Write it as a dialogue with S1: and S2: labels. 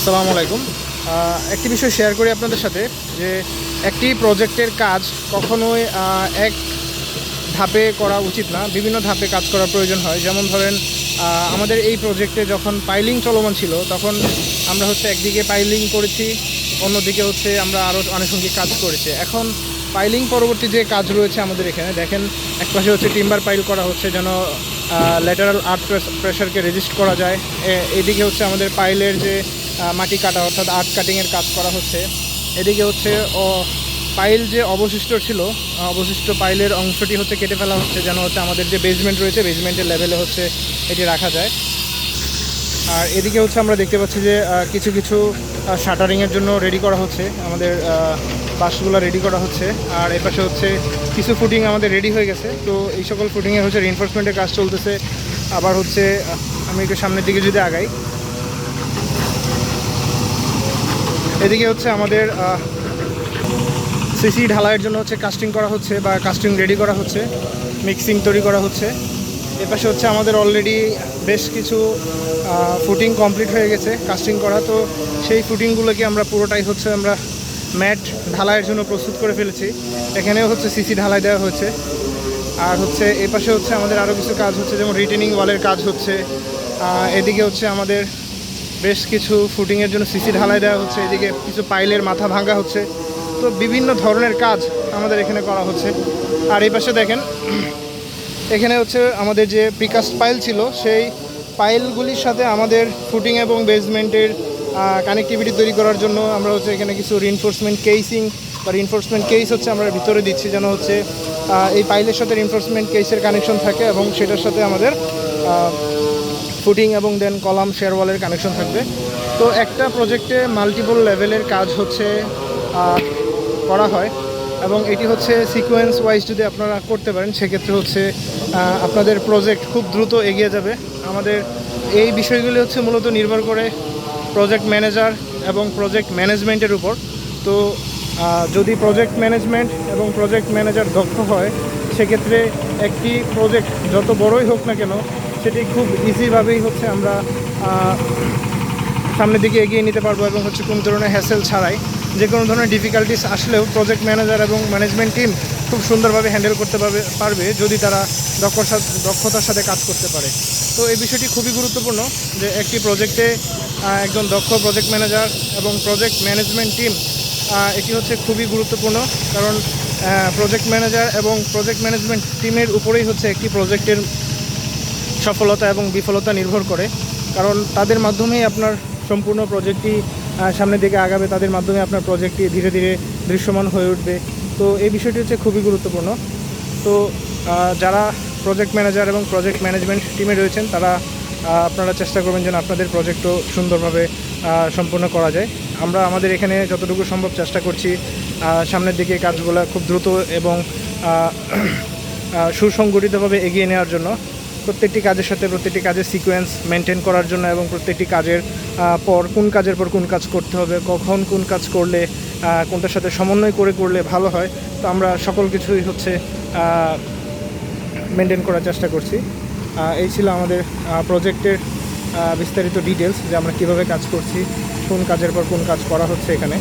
S1: আসসালামু আলাইকুম। একটি বিষয় শেয়ার করি আপনাদের সাথে, যে একটি প্রজেক্টের কাজ কখনোই এক ধাপে করা উচিত না। বিভিন্ন ধাপে কাজ করার প্রয়োজন হয়। যেমন ধরেন আমাদের এই প্রজেক্টে যখন পাইলিং চলমান ছিল, তখন আমরা হচ্ছে একদিকে পাইলিং করেছি, অন্যদিকে হচ্ছে আমরা আরও আনুষঙ্গিক কাজ করেছি। এখন পাইলিং পরবর্তী যে কাজ রয়েছে আমাদের এখানে, দেখেন একপাশে হচ্ছে টিম্বার পাইল করা হচ্ছে, যেন ল্যাটারাল আর্ট প্রেশারকে রেজিস্ট করা যায়। এদিকে হচ্ছে আমাদের পাইলের যে মাটি কাটা, অর্থাৎ আর্ট কাটিংয়ের কাজ করা হচ্ছে। এদিকে হচ্ছে পাইল যে অবশিষ্ট ছিল অবশিষ্ট পাইলের অংশটি হচ্ছে কেটে ফেলা হচ্ছে, যেন হচ্ছে আমাদের যে বেসমেন্ট রয়েছে বেসমেন্টের লেভেলে হচ্ছে এটি রাখা যায়। আর এদিকে হচ্ছে আমরা দেখতে পাচ্ছি যে কিছু কিছু শাটারিংয়ের জন্য রেডি করা হচ্ছে আমাদের বাসগুলো রেডি করা হচ্ছে। আর এপাশে হচ্ছে কিছু ফুটিং আমাদের রেডি হয়ে গেছে। তো এই সকল ফুটিংয়ে হচ্ছে রিনফোর্সমেন্টের কাজ চলতেছে। আবার হচ্ছে আমি একটু সামনের দিকে যদি আগাই। এদিকে হচ্ছে আমাদের সিসি ঢালাইয়ের জন্য হচ্ছে কাস্টিং করা হচ্ছে বা কাস্টিং রেডি করা হচ্ছে। মিক্সিং তৈরি করা হচ্ছে। এপাশে হচ্ছে আমাদের অলরেডি বেশ কিছু ফুটিং কমপ্লিট হয়ে গেছে কাস্টিং করা। তো সেই ফুটিংগুলোকে আমরা পুরোটাই হচ্ছে আমরা ম্যাট ঢালাইয়ের জন্য প্রস্তুত করে ফেলেছি। এখানেও হচ্ছে সিসি ঢালাই দেওয়া হয়েছে। আর হচ্ছে এপাশে হচ্ছে আমাদের আরও কিছু কাজ হচ্ছে, যেমন রিটেনিং ওয়ালের কাজ হচ্ছে। এদিকে হচ্ছে আমাদের বেশ কিছু ফুটিংয়ের জন্য সিসি ঢালাই দেওয়া হচ্ছে। এদিকে কিছু পাইলের মাথা ভাঙা হচ্ছে। তো বিভিন্ন ধরনের কাজ আমাদের এখানে করা হচ্ছে। আর এই পাশে দেখেন, এখানে হচ্ছে আমাদের যে প্রিকাস্ট পাইল ছিল, সেই পাইলগুলির সাথে আমাদের ফুটিং এবং বেসমেন্টের কানেক্টিভিটি তৈরি করার জন্য আমরা হচ্ছে এখানে কিছু রিনফোর্সমেন্ট কেসিং বা রিনফোর্সমেন্ট কেস হচ্ছে আমরা ভিতরে দিচ্ছি, যেন হচ্ছে এই পাইলের সাথে রিনফোর্সমেন্ট কেসের কানেকশন থাকে এবং সেটার সাথে আমাদের ফুটিং এবং দেন কলাম শেয়ার ওয়ালের কানেকশন থাকবে। তো একটা প্রজেক্টে মাল্টিপল লেভেলের কাজ হচ্ছে করা হয় এবং এটি হচ্ছে সিকোয়েন্স ওয়াইজ যদি আপনারা করতে পারেন, সেক্ষেত্রে হচ্ছে আপনাদের প্রজেক্ট খুব দ্রুত এগিয়ে যাবে। আমাদের এই বিষয়গুলি হচ্ছে মূলত নির্ভর করে প্রজেক্ট ম্যানেজার এবং প্রজেক্ট ম্যানেজমেন্টের উপর। তো যদি প্রজেক্ট ম্যানেজমেন্ট এবং প্রজেক্ট ম্যানেজার দক্ষ হয়, সেক্ষেত্রে একটি প্রজেক্ট যত বড়ই হোক না কেন, সেটি খুব ইজিভাবেই হচ্ছে আমরা সামনের দিকে এগিয়ে নিতে পারব এবং হচ্ছে কোনো ধরনের হ্যাসেল ছাড়াই। যে কোনো ধরনের ডিফিকাল্টিস আসলেও প্রজেক্ট ম্যানেজার এবং ম্যানেজমেন্ট টিম খুব সুন্দরভাবে হ্যান্ডেল করতে পারবে পারবে যদি তারা দক্ষর সাথে, দক্ষতার সাথে কাজ করতে পারে। তো এই বিষয়টি খুবই গুরুত্বপূর্ণ যে একটি প্রজেক্টে একজন দক্ষ প্রজেক্ট ম্যানেজার এবং প্রজেক্ট ম্যানেজমেন্ট টিম এটি হচ্ছে খুবই গুরুত্বপূর্ণ কারণ প্রজেক্ট ম্যানেজার এবং প্রজেক্ট ম্যানেজমেন্ট টিমের উপরেই হচ্ছে একটি প্রজেক্টের সফলতা এবং বিফলতা নির্ভর করে। কারণ তাদের মাধ্যমেই আপনার সম্পূর্ণ প্রজেক্টটি সামনের দিকে আগাবে, তাদের মাধ্যমে আপনার প্রজেক্টটি ধীরে ধীরে দৃশ্যমান হয়ে উঠবে। তো এই বিষয়টি হচ্ছে খুবই গুরুত্বপূর্ণ। তো যারা প্রজেক্ট ম্যানেজার এবং প্রজেক্ট ম্যানেজমেন্ট টিমে রয়েছেন, তারা আপনারা চেষ্টা করবেন যেন আপনাদের প্রজেক্টও সুন্দরভাবে সম্পূর্ণ করা যায়। আমরা আমাদের এখানে যতটুকু সম্ভব চেষ্টা করছি সামনের দিকে কাজগুলো খুব দ্রুত এবং সুসংগঠিতভাবে এগিয়ে নেওয়ার জন্য। প্রত্যেকটি কাজের সাথে প্রত্যেকটি কাজের সিকোয়েন্স মেনটেন করার জন্য এবং প্রত্যেকটি কাজের পর কোন কাজের পর কোন কাজ করতে হবে, কখন কোন কাজ করলে কোনটার সাথে সমন্বয় করে করলে ভালো হয়, তো আমরা সকল কিছুই হচ্ছে মেনটেন করার চেষ্টা করছি। এই ছিল আমাদের প্রজেক্টের বিস্তারিত ডিটেলস যে আমরা কীভাবে কাজ করছি, কোন কাজের পর কোন কাজ করা হচ্ছে এখানে।